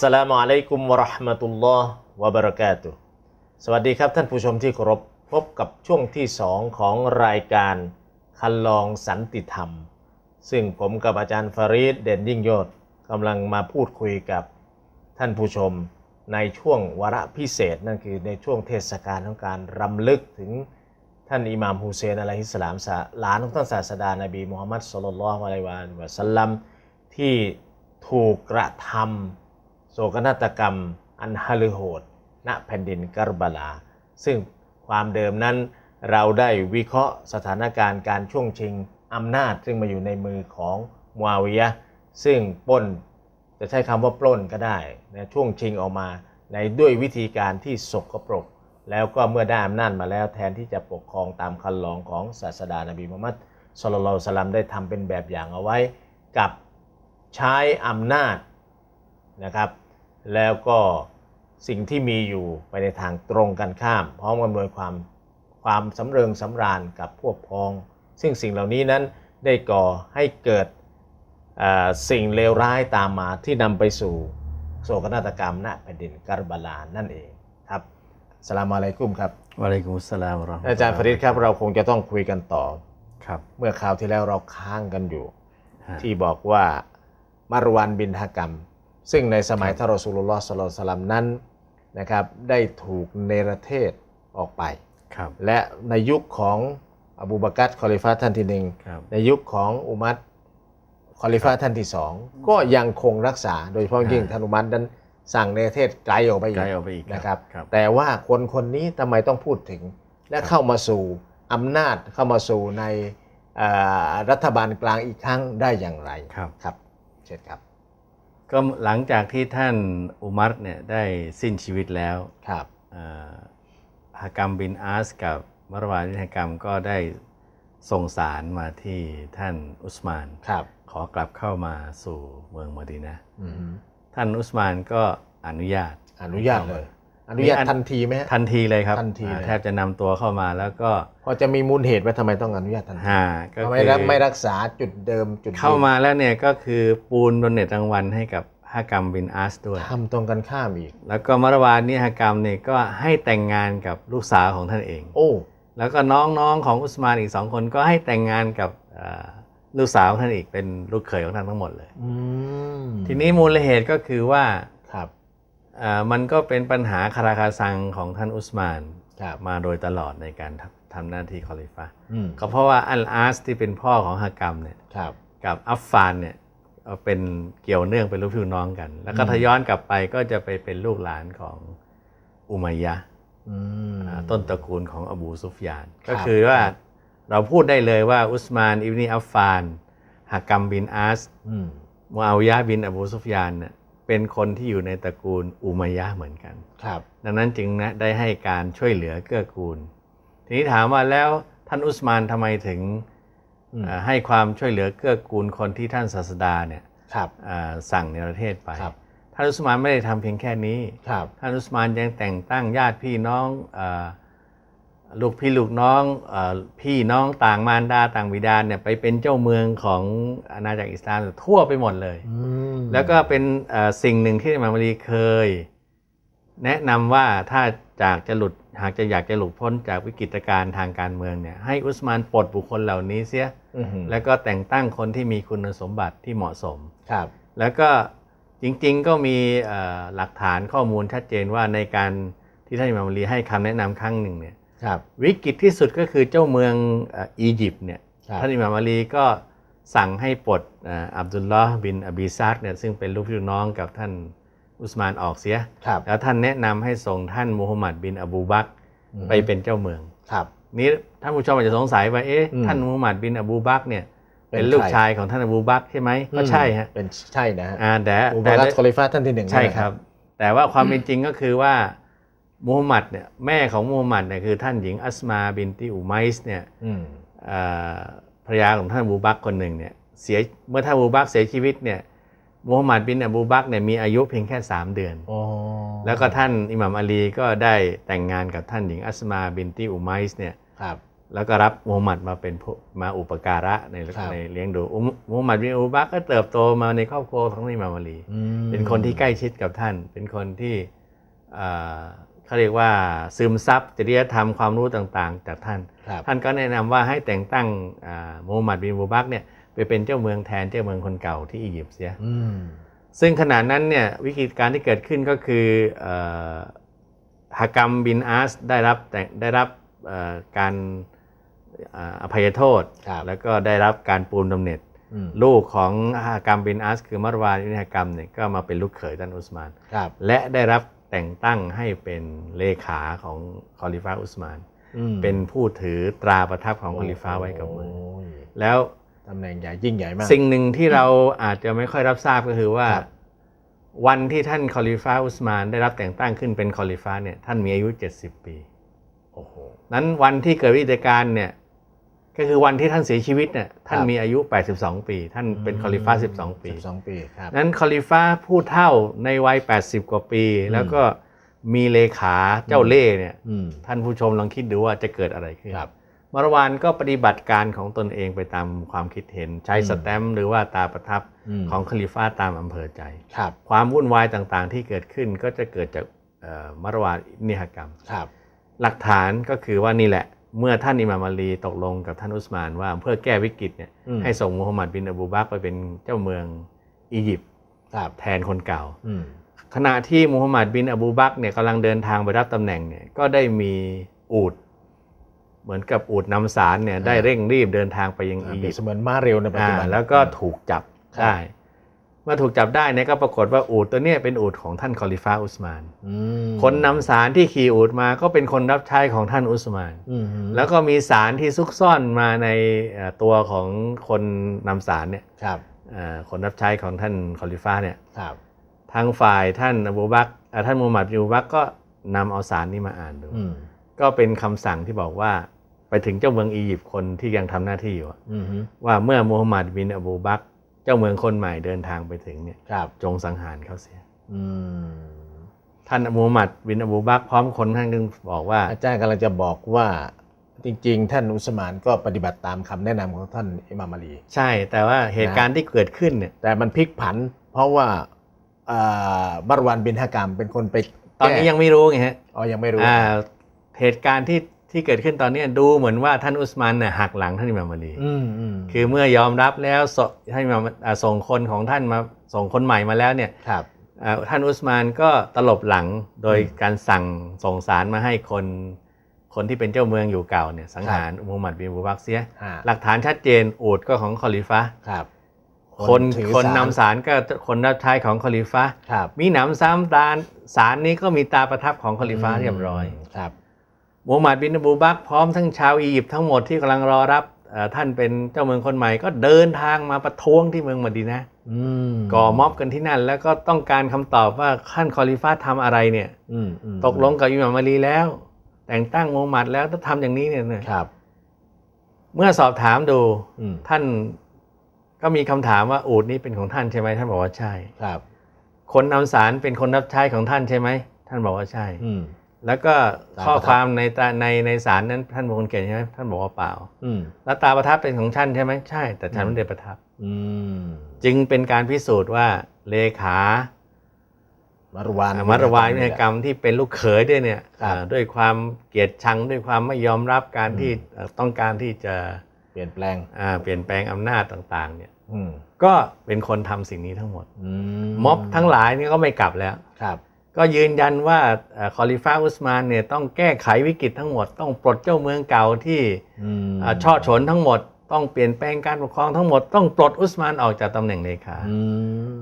สลามุอะลัยกุมวะราะห์มะตุลลอฮ์วะบะเราะกาตุสวัสดีครับท่านผู้ชมที่เคารพพบกับช่วงที่สองของรายการคันลองสันติธรรม ซึ่งผมกับอาจารย์ฟารีดเด่นยิ่งยอดกำลังมาพูดคุยกับท่านผู้ชมในช่วงวาระพิเศษ นั่นคือในช่วงเทศกาลของการรำลึกถึงท่านอิหม่ามฮุเซนอะลัยฮิสสลามสะหลานของท่านศาสดานบีมุฮัมมัดศ็อลลัลลอฮุอะลัยฮิวะสัลลัมที่ถูกกระทำ กนาฏกรรมอันฮาลือโหด ณแผ่นดินกัรบาลา ซึ่งความเดิมนั้นเราได้วิเคราะห์สถานการณ์การช่วงชิงอำนาจ ซึ่งมาอยู่ในมือของมัววิยะซึ่งปล้นจะใช้คำว่าปล้นก็ได้นะช่วงชิงออกมาในด้วยวิธีการที่สกปรก แล้วก็เมื่อได้อำนาจมาแล้วแทนที่จะปกครองตามคันลองของศาสดานบีมุฮัมมัดสุลลัลลอฮุอะลัยฮิวะสัลลัมได้ทำเป็นแบบอย่างเอาไว้ กับใช้อำนาจนะครับ แล้วก็สิ่งที่มีอยู่ไปในทางตรงกันข้าม พร้อมอำนวยความความสำเริงสำราญกับพวกพ้อง ซึ่งสิ่งเหล่านี้นั้นได้ก่อให้เกิดเอ่อสิ่งเลวร้ายตามมาที่นำไปสู่โศกนาฏกรรมณแผ่นดินกัรบาลานั่นเองครับสลามอะลัยกุมครับวะอะลัยกุมุสสลามวะเราะห์มะตุลลฮ์อาจารย์ฟริดครับเราคงจะต้องคุยกันต่อครับ เมื่อคราวที่แล้วเราค้างกันอยู่ฮะที่บอกว่ามารวันบินฮากรรม ซึ่งในสมัยท่านรอสูลุลลอฮ์สลลัลลอฮุอะลัยฮิวะสัลลัมนั้นนะครับได้ถูกเนรเทศออกไป ครับและในยุคของอบูบากัรคอลิฟาท่านที่หนึ่งครับในยุคของอุมัรคอลิฟาท่านที่สองก็ยังคงรักษาโดยเฉพาะยิ่งท่านอุมัรนั้นสั่งเนรเทศไกลออกไปอีไกลกออกไปอีกนะครับ ครับ แต่ว่าคนคนนี้ทำไมต้องพูดถึง และเข้ามาสู่อำนาจเข้ามาสู่ในเอ่อรัฐบาลกลางอีกครั้งได้อย่างไรครับ ครับ เชิญครับ ก็หลังจากที่ท่านอุมัรเนี่ยได้สิ้นชีวิตแล้วครับเอ่อฮากรรมบินอาสกับมารวานิฮากรรมก็ได้ส่งสารมาที่ท่านอุสมานครับ ขอกลับเข้ามาสู่เมืองมะดีนะห์อืมท่านอุสมานก็อนุญาตอนุญาตเลย อนุญาตมีอันทันทีไหมฮะทันทีเลยครับทันทีเลยอ่าแทบจะนำตัวเข้ามาแล้วก็พอจะมีมูลเหตุไหมทำไมต้องอนุญาตทันทีหาก็ทำไมคือรับไม่รักษาจุดเดิมจุดดิเข้ามาแล้วเนี่ยก็คือปูนบนเน็ตรางวัลให้กับฮากรรมบินอาสด้วยทำตรงกันข้ามอีก แล้วก็มารวานนิฮากรรมเนี่ยก็ให้แต่งงานกับลูกสาวของท่านเอง โอ้แล้วก็น้องๆของอุสมานอีกสองคนก็ให้แต่งงานกับเอ่อลูกสาวของท่านอีกเป็นลูกเขยของท่านทั้งหมดเลยอืมทีนี้มูลเหตุก็คือว่าครับเอ่อ มันก็เป็นปัญหาคาราคาซังของท่านอุสมานครับมาโดยตลอดในการทำทำหน้าที่คอลิฟะห์อืมก็เพราะว่าอัลอาสที่เป็นพ่อของฮากรรมเนี่ยครับกับอัฟฟานเนี่ยเอ่อเป็นเกี่ยวเนื่องเป็นลูกพี่ลูกน้องกัน แล้วก็อืมถ้าย้อนกลับไปก็จะไปเป็นลูกหลานของอุมัยยะห์อืมอ่าต้นตระกูลของอบูซุฟยานครับก็คือว่าเราพูดได้เลยว่าอุสมานอิบนีอัฟฟานฮากรรมบินอาสอืมมูอาวิยะห์บินอบูซุฟยานเนี่ย เป็นคนที่อยู่ในตระกูลอุมัยยะห์เหมือนกัน ครับ ดังนั้นจึงนะได้ให้การช่วยเหลือเกื้อกูล ทีนี้ถามว่าแล้วท่านอุสมานทำไมถึงอืมเอ่อให้ความช่วยเหลือเกื้อกูลคนที่ท่านศาสดาเนี่ยครับเอ่อสั่งในประเทศไปครับท่านอุสมานไม่ได้ทำเพียงแค่นี้ครับท่านอุสมานยังแต่งตั้งญาติพี่น้องเออ ลูกพี่ลูกน้องเออพี่น้องต่างมารดาต่างบิดาเนี่ยไปเป็นเจ้าเมืองของอาณาจักรอิสลามทั่วไปหมดเลยอืมแล้วก็เป็นเอ่อสิ่งหนึ่งที่อิหมามอาลีเคย แนะนำว่าถ้าจากจะหลุดหากจะอยากจะหลุดพ้นจากวิกฤตการณ์ทางการเมืองเนี่ยให้อุสมานปลดบุคคลเหล่านี้เสียอือหือแล้วก็แต่งตั้งคนที่มีคุณสมบัติที่เหมาะสมครับ แล้วก็จริงๆก็มีเอ่อหลักฐานข้อมูลชัดเจนว่าในการที่ท่านอิหม่ามอาลีให้คำแนะนำครั้งหนึ่งเนี่ยครับ วิกฤตที่สุดก็คือเจ้าเมืองเอ่ออียิปต์เนี่ยครับท่านอิหม่ามอาลีก็สั่งให้ปลดเอ่ออับดุลลอฮ์บินอบีซัดเนี่ยซึ่งเป็นลูกพี่ลูกน้องกับท่านอุสมานออกเสียครับแล้วท่านแนะนำให้ส่งท่านมูฮัมหมัดบินอบูบักรอืมไปเป็นเจ้าเมืองครับนี้ท่านผู้ชมอาจจะสงสัยว่าเอ๊ะอืมท่านมูฮัมหมัดบินอบูบักรเนี่ยเป็นเป็นลูกใครชายของท่านอบูบักรใช่ไหมก็ใช่ฮะเป็นใช่นะฮะอ่าแต่อุแต่บารัได้ตคอลิฟาท่านที่หนึ่งใช่นั่นแหละครับ แต่ว่าความเป็นจริงก็คือว่า มูฮัมหมัดเนี่ยแม่ของมูฮัมหมัดเนี่ยคือท่านหญิงอัสมาบินติอุไมส์เนี่ยอืมเอ่อภรรยาของท่านอบูบักรคนหนึ่งเนี่ยเสียเมื่อท่านอบูบักรเสียชีวิตเนี่ยมูฮัมหมัดบินอบูบักรเนี่ยมีอายุเพียงแค่ 3 เดือนอ๋อแล้วก็ท่านอิหม่ามอาลีก็ได้แต่งงานกับท่านหญิงอัสมาบินติอุไมส์เนี่ยครับแล้วก็รับมูฮัมหมัดมาเป็นผู้มาอุปการะในครับในเลี้ยงดูอุมมูฮัมหมัดบินอูบักก็เติบโตมาในครอบครัวของอิหม่ามอาลีอืมเป็นคนที่ใกล้ชิดกับท่าน เป็นคนที่ เอ่อเขาเรียกว่าซึมซับจริยธรรมความรู้ต่างๆ จากท่านครับท่านก็แนะนำว่าให้แต่งตั้งอ่ามูฮัมหมัดบินอูบักเนี่ยไปเป็นเจ้าเมืองแทนเจ้าเมืองคนเก่าที่อียิปต์เสียอืมซึ่งขณะนั้นเนี่ยวิกฤตการณ์ที่เกิดขึ้นก็คือเอ่อฮากรรมบินอาสได้รับแต่งได้รับเอ่อการอ่าอภัยโทษครับแล้วก็ได้รับการปูนบำเหน็จอืมลูกของฮากรรมบินอาส คือมารวานอิบนฮากรรมเนี่ยก็มาเป็นลูกเขยท่านอุสมานครับและได้รับ แต่งตั้งให้เป็นเลขาของคอลิฟ้าอุสมานอืมเป็นผู้ถือตราประทับของคอลิฟ้าไว้กับมือโยแล้วตำแหน่งใหญ่ยิ่งใหญ่มาก สิ่งหนึ่งที่เราอาจจะไม่ค่อยรับทราบก็คือว่าครับวันที่ท่านคอลิฟ้าอุสมาน ได้รับแต่งตั้งขึ้นเป็นคอลิฟ้าเนี่ยท่านมีอายุ 70 ปี โอ้โห นั้นวันที่เกิดวิกฤตการณ์เนี่ย ก็คือวันที่ท่านเสียชีวิตเนี่ยท่านครับมีอายุ 82 ปี ท่านเป็นคอลิฟ้า 12 ปีสิบสองปีครับนั้นคอลิฟ้าผู้เท่าในวัย 80 กว่าปี แล้วก็มีเลขาเจ้าเล่ห์เนี่ยอืมท่านผู้ชมลองคิดดูว่าจะเกิดอะไรขึ้นครับมารวานก็ปฏิบัติการของตนเองไปตามความคิดเห็นใช้อืมสแตมป์หรือว่าตาประทับมของคลิฟ้าตามอำเภอใจครับความวุ่นวายต่างๆ ที่เกิดขึ้นก็จะเกิดจากเอ่อมารวานนิหกรรมครับหลักฐานก็คือว่านี่แหละ เมื่อท่านอิหม่ามอาลีตกลงกับท่านอุสมานว่าเพื่อแก้วิกฤตเนี่ยอืมให้ส่งมูฮัมหมัดบินอบูบักรไปเป็นเจ้าเมืองอียิปต์ครับแทนคนเก่าอืมขณะที่มูฮัมหมัดบินอบูบักรเนี่ยกำลังเดินทางไปรับตำแหน่งเนี่ยก็ได้มีอูดเหมือนกับอูดนำสารเนี่ยได้เร่งรีบเดินทางไปยังอ่าอีเปรียิยปบต์เสมือนม้าเร็วในปัจจุบันอ่าแล้วก็ถูกจับครับได้เมื่อถูกจับได้เนี่ยก็ปรากฏว่าอูดตัวเนี้ยเป็นอูดของท่านคอลิฟ้าอุสมานอืมคนนำสารที่ขี่อูดมาก็เป็นคนรับใช้ของท่านอุสมานอืมแล้วก็มีสารที่ซุกซ่อนมาในเอ่อตัวของคนนำสารเนี่ยครับเอ่อคนรับใช้ของท่านคอลิฟ้าเนี่ยครับทางฝ่ายท่านอบูบักรเอ่อท่านมูฮัมหมัดบินอบูบักรก็นำเอาสารนี้มาอ่านดูอืมก็เป็นคำสั่งที่บอกว่าไปถึงเจ้าเมืองอียิปต์คนที่ยังทำหน้าที่อยู่อะอืมว่าเมื่อมูฮัมหมัดบินอบูบักร เจ้าเมืองคนใหม่เดินทางไปถึงเนี่ยครับจงสังหารเขาเสียอืมท่านมูฮัมหมัดบินอบูบักรพร้อมคนท่านก็บอกว่า อาจารย์กำลังจะบอกว่าจริงๆ ท่านอุสมานก็ปฏิบัติตามคำแนะนำของท่านอิหม่ามอาลี ใช่แต่ว่าเหตุการณ์ที่เกิดขึ้นเนี่ยแต่มันพลิกผัน เพราะว่าอ่าบารวันบินฮากามเป็นคนไป ตอนนี้แก้ยังไม่รู้ไงฮะอ๋อยังไม่รู้อ่าเหตุการณ์ที่ ที่เกิดขึ้นตอนนี้ดูเหมือนว่าท่านอุสมานเนี่ยหักหลังท่านอิหม่ามอาลีอืมอืมคือเมื่อยอมรับแล้วสให้มาอ่าส่งคนของท่านมาส่งคนใหม่มาแล้วเนี่ยครับอ่าท่านอุสมานก็ตลบหลังโดยอืมการสั่งส่งสารมาให้คนคนที่เป็นเจ้าเมืองอยู่เก่าเนี่ยสังหารมูฮัมหมัดบินอบูบักรเสียฮะหลักฐานชัดเจนอูดก็ของคอลิฟะครับคนถือคนสารนำสารก็คนรับใช้ของคอลิฟะครับมีหนำซ้ำตาสารนี้ก็มีตาประทับของคอลิฟะเรียบร้อยครับ มูฮัมหมัดบินอบูบักรพร้อมทั้งชาวอียิปต์ทั้งหมดที่กำลังรอรับเอ่อท่านเป็นเจ้าเมืองคนใหม่ ก็เดินทางมาประท้วงที่เมืองมะดีนะห์อืมก่อม็อบกันที่นั่น แล้วก็ต้องการคำตอบว่าท่านคอลิฟะทำอะไรเนี่ยอืมอืมตกลงกับอิหม่ามอาลีแล้ว แต่งตั้งมูฮัมหมัดแล้วถ้าทำอย่างนี้เนี่ยนะครับ เมื่อสอบถามดูอืมท่านก็มีคำถามว่าอูดนี้เป็นของท่านใช่ไหมท่านบอกว่าใช่ครับ คนนำสารเป็นคนรับใช้ของท่านใช่ไหมท่านบอกว่าใช่ อืม แล้วก็ตามข้อประทับความในตาในในสารนั้นท่านเป็นคนเขียนใช่ไหมท่านบอกว่าเปล่าอืมแล้วตาประทับเป็นของท่านใช่ไหมใช่ แต่ฉันไม่ได้ประทับอืมจึงเป็นการพิสูจน์ว่าเลขามารวานมารวายในกรรมที่เป็นลูกเขยด้วยเนี่ยครับอ่าด้วยความเกลียดชังด้วยความไม่ยอมรับการอืมที่เอ่อต้องการที่จะเปลี่ยนแปลงอ่าเปลี่ยนแปลงอำนาจต่าง ๆ เนี่ยอืมก็เป็นคนทำสิ่งนี้ทั้งหมดอืม็อบทั้งหลายนี่ก็ไม่กลับแล้วครับ ก็ยืนยันว่าเอ่อคอลิฟ้าอุสมานเนี่ยต้องแก้ไขวิกฤตทั้งหมด ต้องปลดเจ้าเมืองเก่าที่อืมอ่าช่อฉนทั้งหมด ต้องเปลี่ยนแปลงการปกครองทั้งหมด ต้องปลดอุสมานออกจากตำแหน่งเลขาอื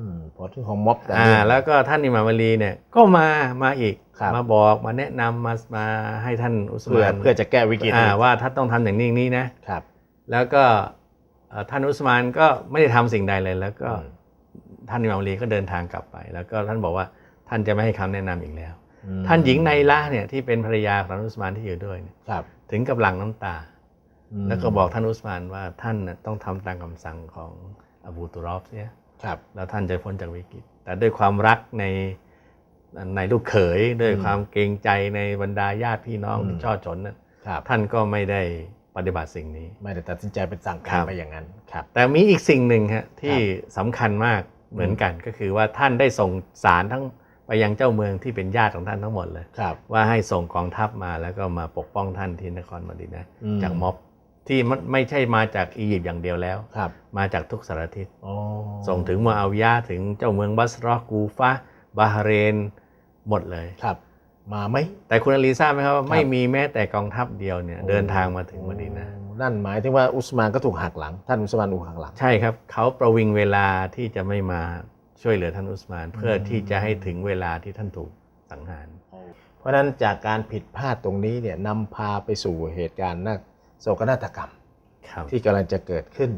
มผลของม็อบแต่อ่านี่แล้วก็ท่านอิหม่ามอาลีเนี่ยก็มามาอีกครับมาบอกมาแนะนำมามาให้ท่านอุสเพื่อมานเพื่อจะแก้วิกฤตอ่าว่าถ้าต้องทำอย่างนี้อย่างนี้นะครับ แล้วก็เอ่อท่านอุสมานก็ไม่ได้ทำสิ่งใดเลยแล้วก็อืมท่านอิหม่ามอาลีก็เดินทางกลับไป แล้วก็ท่านบอกว่า ท่านจะไม่ให้คำแนะนำอีกแล้วอืมท่านหญิงไนละเนี่ยที่เป็นภรรยาของท่านอุสมานที่อยู่ด้วยเนี่ยครับ ถึงกับหลั่งน้ำตาอืมแล้วก็บอกท่านอุสมานว่าท่านน่ะต้องทำตามคำสั่งของอบูตุรอฟเนี่ยครับแล้วท่านจะพ้นจากวิกฤต แต่ด้วยความรักในในลูกเขยด้วยอืมความเกรงใจในบรรดาญาติพี่น้องอืมที่ช่อชนนั้นครับท่านก็ไม่ได้ปปฏิบัติสิ่งนี้ ไม่ได้ตัดสินใจเป็นสั่งครัการบไปอย่างนั้นครับ แต่มีอีกสิ่งหนึ่งฮะที่สำคัญมากเหมือนกันก็คือว่าท่านได้ส่งสารทั้ง ไปยังเจ้าเมืองที่เป็นญาติของท่านทั้งหมดเลยครับว่าให้ส่งกองทัพมาแล้วก็มาปกป้องท่านที่นครมดีนะอืมจากม็อบที่มันไม่ใช่มาจากอียิปต์อย่างเดียวแล้วครับมาจากทุกสารทิศอ๋อส่งถึงมาอาวิยะห์ถึงเจ้าเมืองบัสรอกูฟะบาฮาเรนหมดเลยครับ มาไหมแต่คุณอาลีทราบไหมครับว่าครับไม่มีแม้แต่กองทัพเดียวเนี่ยเดินทางมาถึงมดีนะโอ้นั่นหมายถึงว่าอุสมานก็ถูกหักหลัง ท่านอุสมานถูกหักหลัง ใช่ครับ เขาประวิงเวลาที่จะไม่มา ช่วยเหลือท่านอุสมาน เพื่อที่จะให้ถึงเวลาที่ท่านถูกสังหาร เพราะฉะนั้นจากการผิดพลาดตรงนี้เนี่ยนำพาไปสู่เหตุการณ์นาโศกนาฏกรรมครับที่กำลังจะเกิดขึ้น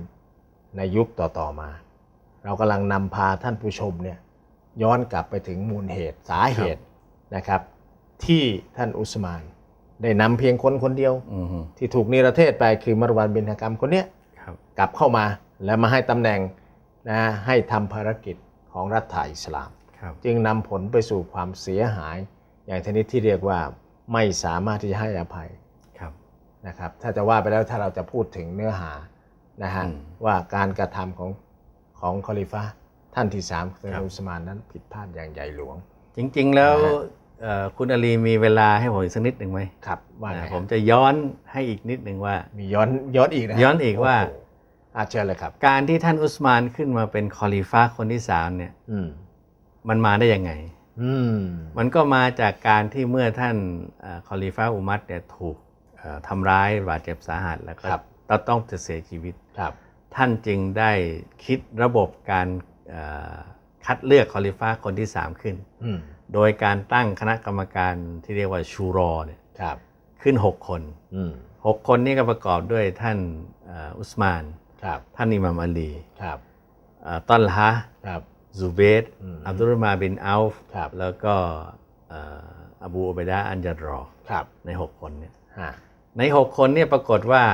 ในยุคต่อๆมา เรากำลังนำพาท่านผู้ชมเนี่ยย้อนกลับไปถึงมูลเหตุสาเหตุนะครับ ที่ท่านอุสมาน ได้นำเพียงคนคนเดียวอือฮึที่ถูกนิรเทศไปคือมารวันบินฮากรรมคนเนี้ยครับกลับเข้ามาแล้วมาให้ตำแหน่งนะให้ทำภารกิจ ของรัฐอิสลามครับจึงนำผลไปสู่ความเสียหาย อย่างชนิดที่เรียกว่าไม่สามารถที่จะให้อภัยครับนะครับถ้าจะว่าไปแล้วถ้าเราจะพูดถึงเนื้อหานะฮะอืมว่าการกระทำของของคอลิฟะท่านที่สามคือครับอุสมานนั้นผิดพลาดอย่างใหญ่หลวง จริง ๆ แล้วนะฮะเอ่อคุณอาลีมีเวลาให้ผมอีกสักนิดหนึ่งไหมครับว่าไงอ่าฮะผมจะย้อนให้อีกนิดหนึ่งว่า มีย้อนย้อนอีกนะฮะย้อนอีกว่าโโห อาเชิญเลยครับ การที่ท่านอุสมานขึ้นมาเป็นคอลิฟ้าคนที่สามเนี่ยอืมมันมาได้ยังไงอืมมันก็มาจากการที่เมื่อท่านเอ่อคอลิฟ้าอุมัดเนี่ยถูกเอ่อทำร้ายบาดเจ็บสาหัสแล้วก็ต้องต้องจะเสียชีวิตครับท่านจึงได้คิดระบบการเอ่อคัดเลือกคอลิฟ้าคนที่ 3 ขึ้นอืมโดยการตั้งคณะกรรมการที่เรียกว่าชูรอเนี่ยครับขึ้น 6 คนอืม6คนนี้ก็ประกอบด้วยท่านเอ่ออุสมานครับ ท่านอิหมามอาลีครับเอ่อต้นละฮะห์ครับซูเบตอืมอับดุลรหมานบินอัลฟครับแล้วก็เอ่ออบูอุบัยดะห์อันจัดรอครับใน 6 คนเนี่ยฮะใน 6 คนเนี่ยปรากฏว่า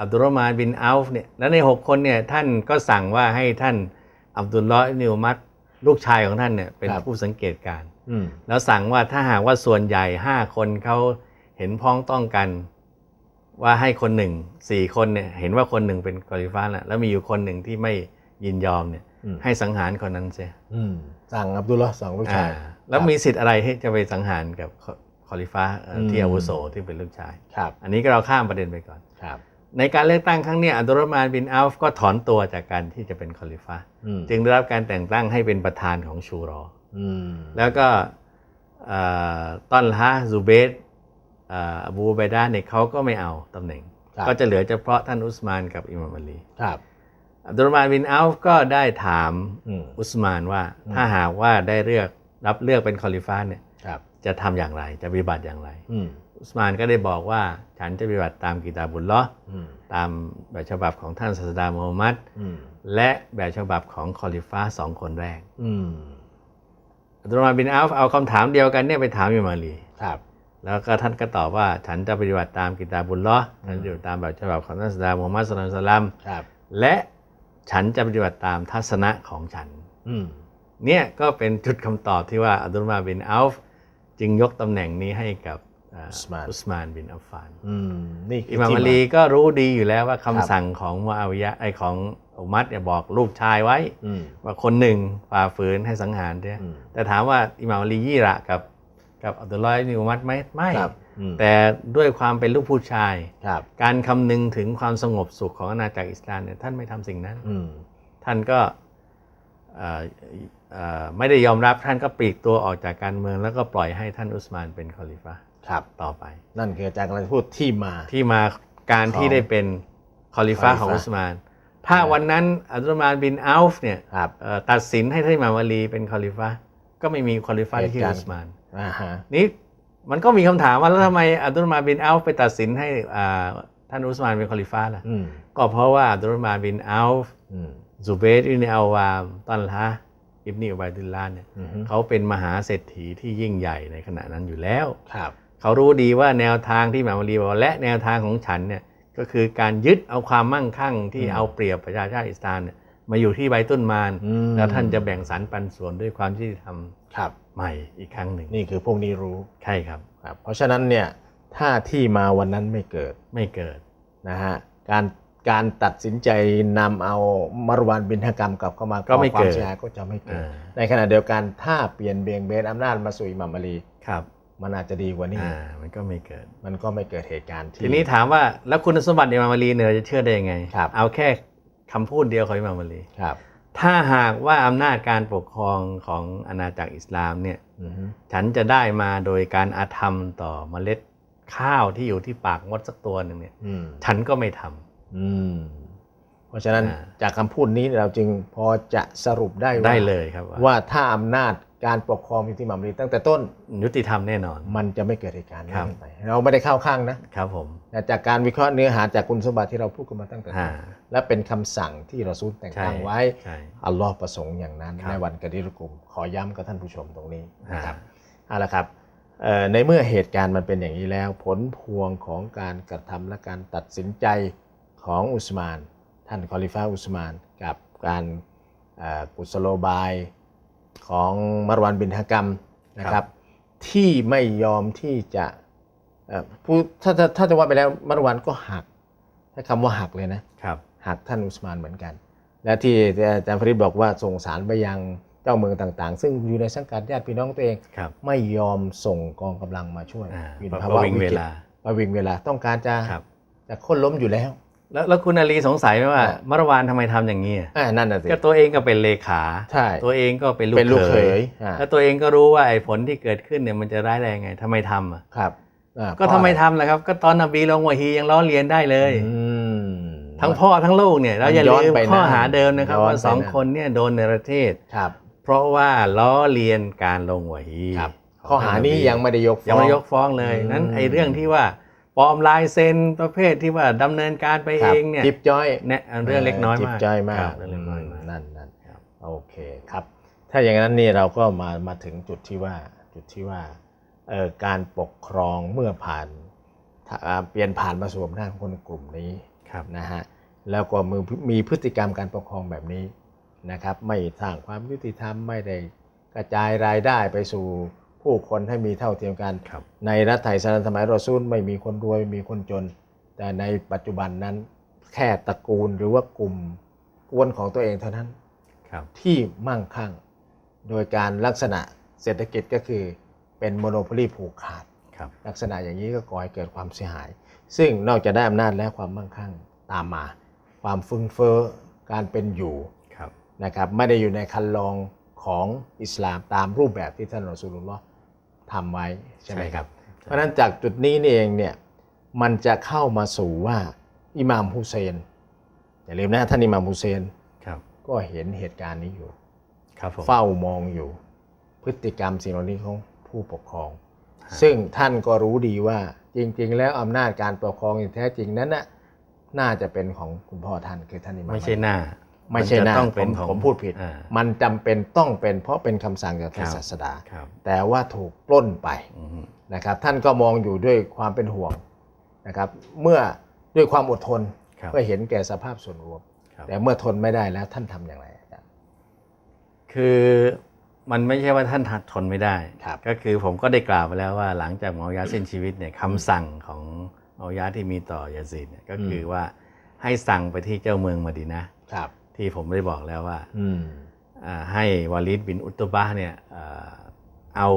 อับดุลรหมานบินอัลฟเนี่ยแล้วใน 6 คนเนี่ยท่านก็สั่งว่าให้ท่านอับดุลลอฮ์อิบนิอุมัดลูกชายของท่านเนี่ยเป็นผู้สังเกตการณ์อืมแล้วสั่งว่าถ้าหากว่าส่วนใหญ่ 5 คนเขาเห็นพ้องต้องกัน ว่าให้คนหนึ่งสี่คนเนี่ยเห็นว่าคนหนึ่งเป็นกอลิฟ้าแล้วแล้วมีอยู่คนหนึ่งที่ไม่ยินยอมเนี่ยอืมให้สังหารคนนั้นเสียอืมสั่งอับดุลละสองลูกชายอ่าแล้วมีสิทธิ์อะไรที่จะไปสังหารกับคอลิฟ้าเอ่ออมที่อาวุโสที่เป็นลูกชายครับอันนี้ก็เราข้ามประเด็นไปก่อนครับ ในการเลือกตั้งครั้งเนี้ยอับดุลรหมานบินอัลฟก็ถอนตัวจากการที่จะเป็นคอลิฟ้าอืมจึงได้รับการแต่งตั้งให้เป็นประธานของชูรออืมแล้วก็เอ่อต้นละฮะซูเบตเอ่ออบูอุไบดาเนี่ยเขาก็ไม่เอาตำแหน่งครับก็จะเหลือเฉพาะท่านอุสมานกับอิหม่ามอาลีครับอับดุลรหมานบินอัลฟก็ได้ถามอืมอุสมานว่าอืมถ้าหากว่าได้เลือกรับเลือกเป็นคอลิฟ้าเนี่ยครับจะทำอย่างไรจะปฏิบัติอย่างไรอืมอุสมานก็ได้บอกว่าฉันจะปฏิบัติตามกิตาบุลลอฮ์อืมตามแบบฉบับของท่านศาสดามูฮัมมัดอืมและแบบฉบับของคอลิฟ้าสองคนแรกอืมอับดุลรหมานบินอัลฟเอาคำถามเดียวกันเนี่ยไปถามอิหม่ามอาลีครับ แล้วก็ท่านก็ตอบว่าฉันจะปฏิบัติตามกิตาบุลลอฮ์ฉันจะอยู่ตามแบบฉบับของท่านศาสดามูฮัมมัดสุลลัลลอฮุอะลัยฮิวะซัลลัมครับและฉันจะปฏิบัติตามทัศนะของฉันอืมเนี่ยก็เป็นจุดคำตอบที่ว่าอับดุลมาบินอัลฟจึงยกตำแหน่งนี้ให้กับอ่าอุสมานอุสมานบินอัฟฟานอืมนี่คือิหม่ามที่อาลีก็รู้ดีอยู่แล้วว่าครัคำบสั่งของมุอาวิยะไอของอุมัดเนี่ยบอกลูกชายไว้อืมว่าคนหนึ่งฝ่าฝืนให้สังหารเนี่ยอืมแต่ถามว่าอิหม่ามอาลียี่ระกับ กับอับดุลลอฮ์อิบนุอุมัดไหมไม่ ครับอืมแต่ด้วยความเป็นลูกผู้ชาย ครับการคำนึงถึงความสงบสุขของอาณาจักรอิสลามเนี่ยท่านไม่ทำสิ่งนั้น อืมท่านก็เอ่อเอ่อไม่ได้ยอมรับท่านก็ปลีกตัวออกจากการเมือง แล้วก็ปล่อยให้ท่านอุสมานเป็นคอลิฟะห์ครับ ต่อไป นั่นคืออาจารย์กำลังจะพูดที่มา ที่มาการที่ของได้เป็นคอลิฟะห์คอลิฟะห์ของอุสมาน ถ้าวันนั้นอับดุลรหมานบินอัลฟเนี่ยครับ เอ่อตัดสินให้ท่านอิหม่ามอาลีเป็นคอลิฟะห์ ก็ไม่มีคอลิฟะห์ที่ชื่อเหตุการณ์อุสมานอ่าฮะนี่มันก็มีคำถามว่าแล้วทำไมอับดุลรหมานบินอัลฟไปตัดสินให้อ่าท่านอุสมานเป็นคอลิฟะห์ล่ะอืมก็เพราะว่าอับดุลรหมานบินอัลฟอืมซูเบตอิบนอัลวามตันละอิบนีอุบัยดุลลาห์เนี่ยอือฮึเขาเป็นมหาเศรษฐีที่ยิ่งใหญ่ในขณะนั้นอยู่แล้วครับเขารู้ดีว่าแนวทางที่หมามารีบอกและแนวทางของฉันเนี่ยก็คือการยึดเอาความมั่งคั่งที่อืมเอาเปรียบประชาชาติอิสลามเนี่ย มาอยู่ที่ใบต้นมารอืมแล้วท่านจะแบ่งสรรปันส่วนด้วยความยุติธรรมครับใหม่อีกครั้งหนึ่งนี่คือพวกนี้รู้ใช่ครับครับ เพราะฉะนั้นเนี่ยถ้าที่มาวันนั้นไม่เกิดไม่เกิดนะฮะการการตัดสินใจนำเอามารวันบินทกรรมกลับเข้ามาก็ไม่ความเกิดเสียหายก็จะไม่เกิดอ่าในขณะเดียวกันถ้าเปลี่ยนเบียงเบนอำนาจมาสู่อิหมัมอาลีครับ มันอาจจะดีกว่านี้อ่ามันก็ไม่เกิด มันก็ไม่เกิดเหตุการณ์ที่ทีนี้ถามว่าแล้วคุณสมบัติอิหม่ามอาลีเนี่ยเราจะเชื่อได้ยังไงครับเอาแค่ คำพูดเดียวของอิหม่ามอาลีครับ ถ้าหากว่าอำนาจการปกครองของอาณาจักรอิสลามเนี่ยอือฮึฉันจะได้มาโดยการอาธรรมต่อเมล็ดข้าวที่อยู่ที่ปากมดสักตัวหนึ่งเนี่ยอืมฉันก็ไม่ทำอืมเพราะฉะนั้นอ่าจากคำพูดนี้เราจึงพอจะสรุปได้ว่าได้เลยครับ ว่าว่าถ้าอำนาจ การปกครองอยู่ที่อิหมัมอาลีตั้งแต่ต้นยุติธรรมแน่นอน มันจะไม่เกิดเหตุการณ์นี้ครับไปเราไม่ได้เข้าข้างนะครับผมแต่จากการวิเคราะห์เนื้อหาจากคุณสมบัติที่เราพูดกันมาตั้งแต่ต้อ่านและเป็นคำสั่งที่เราซูลแต่งตั้งใช่ไว้ใช่อัลลอฮ์ประสงค์อย่างนั้นครับในวันกะดีรุกุม ขอย้ำกับท่านผู้ชมตรงนี้นะครับอ่าเอาละครับเอ่อในเมื่อเหตุการณ์มันเป็นอย่างนี้แล้ว ผลพวงของการกระทำและการตัดสินใจของอุสมาน ท่านคอลิฟ้าอุสมาน กับการเอ่อกุศโลบาย ของมารวันบินฮากรรมนะครับ ที่ไม่ยอมที่จะเอ่อผู้ถ้าถ้าถ้าจะว่าไปแล้วมารวันก็หักใช้คำว่าหักเลยนะครับหักท่านอุสมานเหมือนกัน และที่อาจารย์ฟริดบอกว่าส่งสารไปยังเจ้าเมืองต่างๆ ซึ่งอยู่ในสังกัดญาติพี่น้องตัวเองครับไม่ยอมส่งกองกำลังมาช่วยอ่าอยู่ปในระภาวะวิงวิเวกฤตลาประวิงเวลาต้องการจะครับจะค้นล้มอยู่แล้ว แล้วแล้วคุณอาลีสงสัยไหมว่าอ่ามารวานทำไมทำอย่างนี้อะอ่านั่นน่ะสิก็ตัวเองก็เป็นเลขาใช่ตัวเองก็เป็นลูกเป็นลูกเขเขยยอ่าแล้วตัวเองก็รู้ว่าไอ้ผลที่เกิดขึ้นเนี่ยมันจะร้ายแรงไงทำไมทำอะครับอ่าก็ทำไมทำล่ะครับ ก็ตอนนบีลงวะฮียังล้อเลียนได้เลยอืมทั้งพ่อทั้งลูกเนี่ยเราอย่าย้อนลืมไปข้อนะหาเดิมนะครับย้อนว่าไปสองนะคนเนี่ยโดนในประเทศครับ เพราะว่าล้อเลียนการลงวะฮีครับขงข้อหานี้ท่ยังไม่ได้ยกฟ้องยังไม่ยกฟ้องเลยอืมนั้นไอ้เรื่องที่ว่า ปลอมลายเซ็นประเภทที่ว่าดำเนินการไปคเอรับงเนี่ยจิ๊บจ้อยเนี่ยเรื่องเล็กน้อยจิ๊บมากจ้อยมาครักบเรื่องเล็กน้อยมากอืมนั่นนั่นครับโอเคครับ ถ้าอย่างนั้นนี่เราก็มามาถึงจุดที่ว่าจุดที่ว่าเอ่อการปกครองเมื่อผ่านถ้าอ่าเปลี่ยนผ่านมาสู่อำนาจของคนกลุ่มนี้ครับนะฮะแล้วก็มีมีพฤติกรรมการปกครองแบบนี้นะครับ ไม่สร้างความยุติธรรมไม่ได้กระจายรายได้ไปสู่ ผู้คนให้มีเท่าเทียมกันครับในรัฐไทยสมัยสมัยรอซูลไม่มีคนรวยไม่มีคนจน แต่ในปัจจุบันนั้นแค่ตระกูลหรือว่ากลุ่มกวนของตัวเองเท่านั้นครับที่มั่งคั่ง โดยการลักษณะเศรษฐกิจก็คือเป็นโมโนโพลีผูกขาดครับลักษณะอย่างนี้ก็ก่อให้เกิดความเสียหาย ซึ่งนอกจากได้อำนาจและความมั่งคั่งตามมา ความฟึ่งเฟ้อการเป็นอยู่ครับนะครับไม่ได้อยู่ในคันลองของอิสลามตามรูปแบบที่ท่านรอซูลุลลอฮ์ ทำไว้ใช่ไหมครับ เพราะฉะนั้นจากจุดนี้นี่เองเนี่ยมันจะเข้ามาสู่ว่าอิหม่ามฮุเซนอย่าลืมนะท่านอิหม่ามฮุเซนครับก็เห็นเหตุการณ์นี้อยู่ครับผมเฝ้ามองอยู่ พฤติกรรมสิ่งเหล่านี้ของผู้ปกครองฮะซึ่งท่านก็รู้ดีว่าจริง ๆ แล้วอำนาจการปกครองอย่างแท้จริงนั้นน่ะน่าจะเป็นของคุณพ่อท่านคือท่านอิหม่ามไม่ใช่หน้า ไม่ใช่นหจะน้าต้องเป็นผมของผมพูดผิดอ่ามันจำเป็นต้องเป็นเพราะเป็นคำสั่งจากท่านครับศาสดาครับแต่ว่าถูกปล้นไปอืมนะครับ ท่านก็มองอยู่ด้วยความเป็นห่วงนะครับ เมื่อด้วยความอดทนครับก็เห็นแก่สภาพส่วนรวมครับแต่เมื่อทนไม่ได้แล้วท่านทำอย่างไรอาจารย์คือมันไม่ใช่ว่าท่านทนไม่ได้ครับก็คือผมก็ได้กล่าวไปแล้วว่าหลังจากเมายาสิ้นชีวิตเนี่ยคำสั่งของเมายาที่มีต่อยาซีดเนี่ยก็คือว่าให้สั่งไปที่เจ้าเมืองมะดีนะครับ ที่ผมได้บอกแล้วว่าอืมอ่าให้วาลิดบินอุตตบะห์เนี่ยอ่าเอา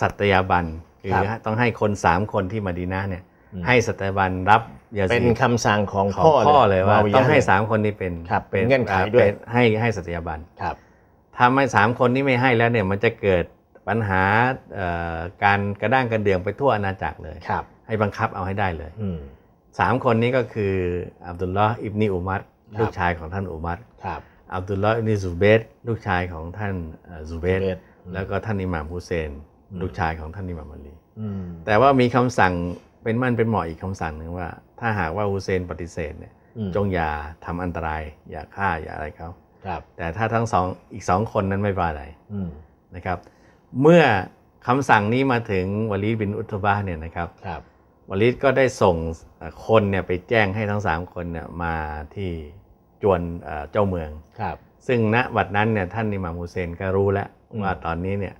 สัตยาบันคือครับต้องให้คนสามคนที่มะดีนะเนี่ยอืมให้สัตยาบันรับยาเป็ซีนดคำสั่งของของพ่อพ่อเลยว่าวิยะต้องให้สามคนนี้เป็นครับเป็นเงื่อนไขด้วยเป็นให้ให้สัตยาบันครับถ้าไม่สามคนนี้ไม่ให้แล้วเนี่ยมันจะเกิดปัญหาเอ่อการกระด้างกระเดื่องไปทั่วอาณาจักรเลยครับ ให้บังคับเอาให้ได้เลยอืมสามคนนี้ก็คืออับดุลลอฮ์อิบนีอุมัรครับ ลูกชายของท่านอุมัรครับอับดุลลอฮ์อิบนีซูเบตลูกชายของท่านเอ่อซูเบตซูเบตแล้วก็ท่านอิหม่ามฮุเซนอืมลูกชายของท่านอิหม่ามอาลีอืมแต่ว่ามีคำสั่งเป็นมั่นเป็นเหมาะอีกคำสั่งหนึ่งว่า ถ้าหากว่าฮุเซนปฏิเสธเนี่ยอืมจงอย่าทำอันตราย อย่าฆ่าอย่าอะไรเขาครับแต่ถ้าทั้งสองอีกสองคนนั้นไม่ว่าอะไรอืมนะครับ เมื่อคำสั่งนี้มาถึงวาลีดบินอุตบะห์เนี่ยนะครับครับวาลีดก็ได้ส่งเอ่อคนเนี่ยไปแจ้งให้ทั้งสามคนเนี่ยมาที่ จวนเอ่อเจ้าเมืองครับ ซึ่งณวัดนั้นเนี่ยท่านอิหม่ามฮุเซนก็รู้แล้วอืมว่าตอนนี้เนี่ย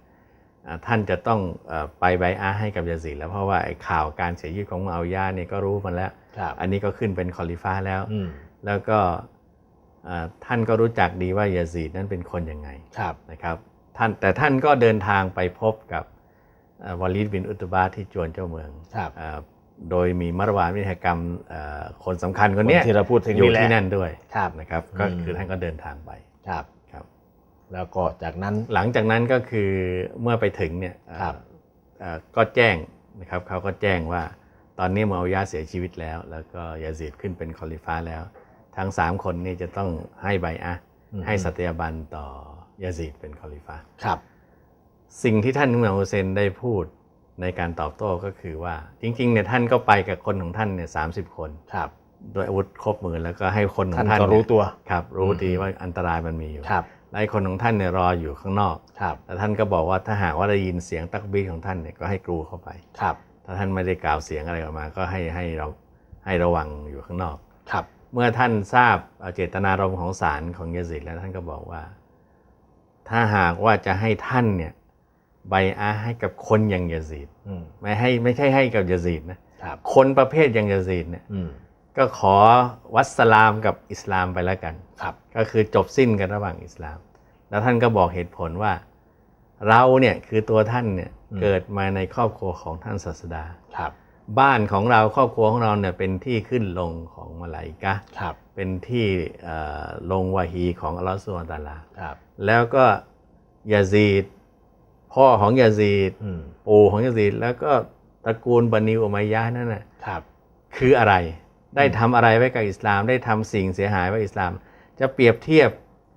อ่าท่านจะต้องเอ่อไปไบอาให้กับยาซีดแล้วเพราะว่าไอ้ข่าวการเสียชีวิตของมูอาวิยะห์เนี่ยก็รู้มาแล้วครับอันนี้ก็ขึ้นเป็นคอลิฟ้าแล้วอืมแล้วก็อ่าท่านก็รู้จักดีว่ายาซีดนั้นเป็นคนยังไงครับนะครับท่านแต่ท่านก็เดินทางไปพบกับเอ่อวาลิดบินอุตบาที่จวนเจ้าเมืองครับอ่า โดยมีมารวานวิทยากรรมเอ่อคนสำคัญคนเนี้ยที่เราพูดถึงอยู่นี่แหละที่นั่นด้วยครับนะครับก็อืมคือท่านก็เดินทางไปครับครับ แล้วก็จากนั้นหลังจากนั้นก็คือเมื่อไปถึงเนี่ยครับเอ่อก็แจ้งนะครับเขาก็แจ้งว่าตอนนี้มูอาวิยะห์เสียชีวิตแล้ว แล้วก็ยาซีดขึ้นเป็นคอลิฟ้าแล้ว ทั้งสามคนนี่จะต้องให้ใบอะห์อืมให้สัตยาบันต่อยาซีดเป็นคอลิฟ้าครับ สิ่งที่ท่านอิหม่ามฮุเซนได้พูด ในการตอบโต้ก็คือว่าจริงๆเนี่ยท่านก็ไปกับคนของท่านเนี่ยสาคนครับโดยอาวุธครบมือแล้วก็ให้คนขอท่านงท่านก็เนี่ยรู้ตัวครับ รู้อืมดีว่าอันตรายมันมีอยู่ครับและไอ้คนของท่านเนี่ยรออยู่ข้างนอกครับแต่ท่านก็บอกว่าถ้าหากว่าได้ยินเสียงตักบีรของท่านเนี่ยก็ให้กรูเข้าไปครับ ถ้าท่านไม่ได้กล่าวเสียงอะไรออกมา ก็ให้ให้เราให้ระวังอยู่ข้างนอกครับ เมื่อท่านทราบเอ่อเจตนารมณ์ของศาลของยาซิดแล้วท่านก็บอกว่า ถ้าหากว่าจะให้ท่านเนี่ย ใบอาให้กับคนอย่างยาซิดอืมไม่ให้ไม่ใช่ให้กับยาซิดนะครับคนประเภทอย่างยาซิดเนี่ยอืมก็ขอวัสสลามกับอิสลามไปแล้วกันครับ ก็คือจบสิ้นกันระหว่างอิสลาม แล้วท่านก็บอกเหตุผลว่า เราเนี่ยคือตัวท่านเนี่ยอืมเกิดมาในครอบครัวของท่านศาสดาครับบ้านของเราครอบครัวของเราเนี่ยเป็นที่ขึ้นลงของมาลาอิกะห์ครับ เป็นที่เอ่อลงวาฮีของอัลลอฮฺสุบฮานะฮูวะตะอาลาครับ แล้วก็ยาซีด พ่อของยาซีดอืมปู่ของยาซีดแล้วก็ตระกูลบันิวอุมัยยะห์นั่นน่ะครับ คืออะไร ได้ทำอะไรไว้กับอิสลาม ได้ทำสิ่งเสียหายไว้อิสลาม จะเปรียบเทียบ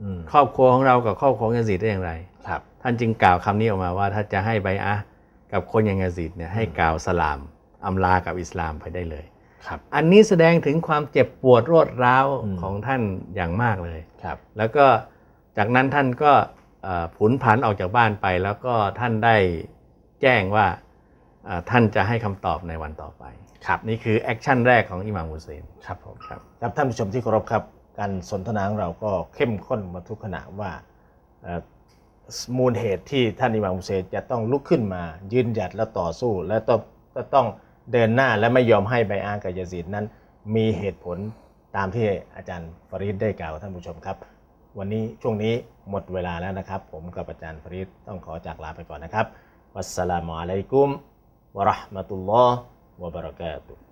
อืมครอบครัวของเรากับครอบครัวของยาซีดได้อย่างไรครับ ท่านจึงกล่าวคำนี้ออกมาว่า ถ้าจะให้ใบอะห์กับคนอย่างยาซีดเนี่ยให้กล่าวสลามอำลากับอิสลามไปได้เลยครับอันนี้แสดงถึงความเจ็บปวดรวดร้าวอืมของท่านอย่างมากเลยครับ แล้วก็จากนั้นท่านก็เอ่อ ผุนผันออกจากบ้านไป แล้วก็ท่านได้แจ้งว่าเอ่อท่านจะให้คำตอบในวันต่อไปครับนี่คือแอคชั่นแรกของอิหม่ามฮุเซนครับผมครับครับท่านผู้ชมที่เคารพครับ การสนทนาของเราก็เข้มข้นมาทุกขณะว่าเอ่อมูลเหตุที่ท่านอิหม่ามฮุเซนจะต้องลุกขึ้นมา ยืนหยัดและต่อสู้ และต้องก็ต้องเดินหน้าและไม่ยอมให้ใบอานกับยาซีดนั้น มีเหตุผลตามที่อาจารย์ฟาริดได้กล่าวท่านผู้ชมครับ วันนี้ช่วงนี้หมดเวลาแล้วนะครับ ผมกับอาจารย์ฟริตต้องขอจากลาไปก่อนนะครับวัสสลามุอะลัยกุมวะราะห์มะตุลลอฮ์วะบะเราะกาตุฮ์